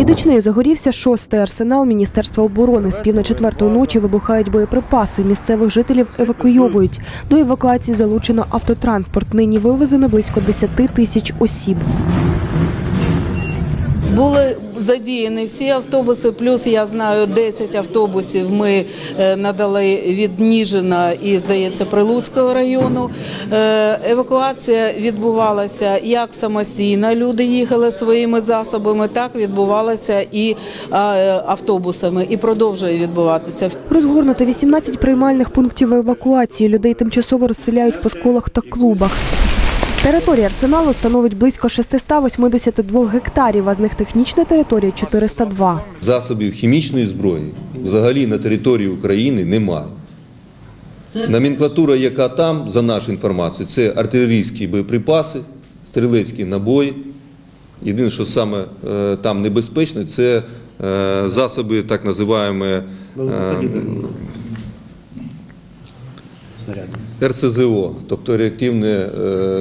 Під Ічнею загорівся шостий арсенал Міністерства оборони. З пів на четвертої ночі вибухають боєприпаси. Місцевих жителів евакуйовують. До евакуації залучено автотранспорт. Нині вивезено близько 10 тисяч осіб. Були задіяні всі автобуси, плюс я знаю 10 автобусів ми е, надали від Ніжина і, здається, Прилуцького району. Е, Евакуація відбувалася як самостійно, люди їхали своїми засобами, так відбувалася і е, автобусами, і продовжує відбуватися. Розгорнуто 18 приймальних пунктів евакуації. Людей тимчасово розселяють по школах та клубах. Територія арсеналу становить близько 682 гектарів, а з них технічна територія 402. Засобів хімічної зброї взагалі на території України немає. Номенклатура, яка там, за нашу інформацію, це артилерійські боєприпаси, стрілецькі набої. Єдине, що саме е, там небезпечне, це е, засоби так називаємо е, РСЗО, тобто реактивні е,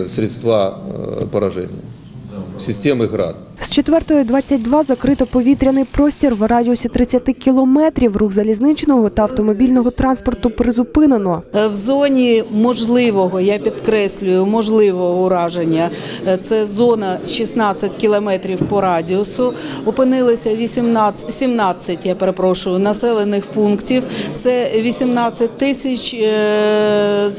средства е, пораження, системи ГРАД. З 4.22 закрито повітряний простір в радіусі 30 кілометрів. Рух залізничного та автомобільного транспорту призупинено. Е, В зоні можливого, я підкреслюю, можливого ураження, е, це зона 16 кілометрів по радіусу. Опинилися 18, 17, я перепрошую, населених пунктів. Це 18 тисяч е,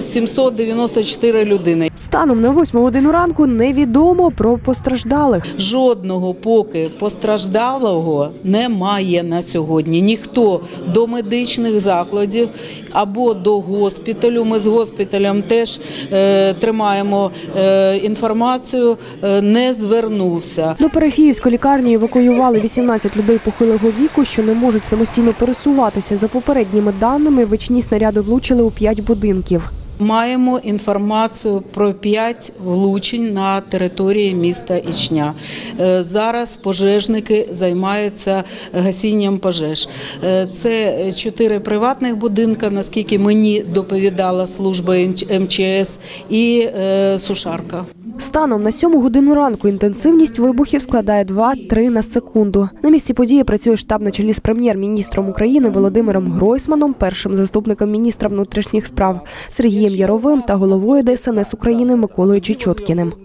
794 людини. Станом на 8 годину ранку невідомо про постраждалих. Жодного поки постраждалого немає на сьогодні. Ніхто до медичних закладів або до госпіталю. Ми з госпіталем теж е, тримаємо е, інформацію, е, не звернувся. До Парафіївської лікарні евакуювали 18 людей похилого віку, що не можуть самостійно пересуватися. За попередніми даними, вичні снаряди влучили у 5 будинків. Маємо інформацію про п'ять влучень на території міста Ічня. Е, Зараз пожежники займаються гасінням пожеж. Е, Це чотири приватних будинка, наскільки мені доповідала служба МЧС, і е, сушарка. Станом на сьому годину ранку інтенсивність вибухів складає 2-3 на секунду. На місці події працює штаб на чолі з прем'єр-міністром України Володимиром Гройсманом, першим заступником міністра внутрішніх справ Сергієм Яровим та головою ДСНС України Миколою Чечоткіним.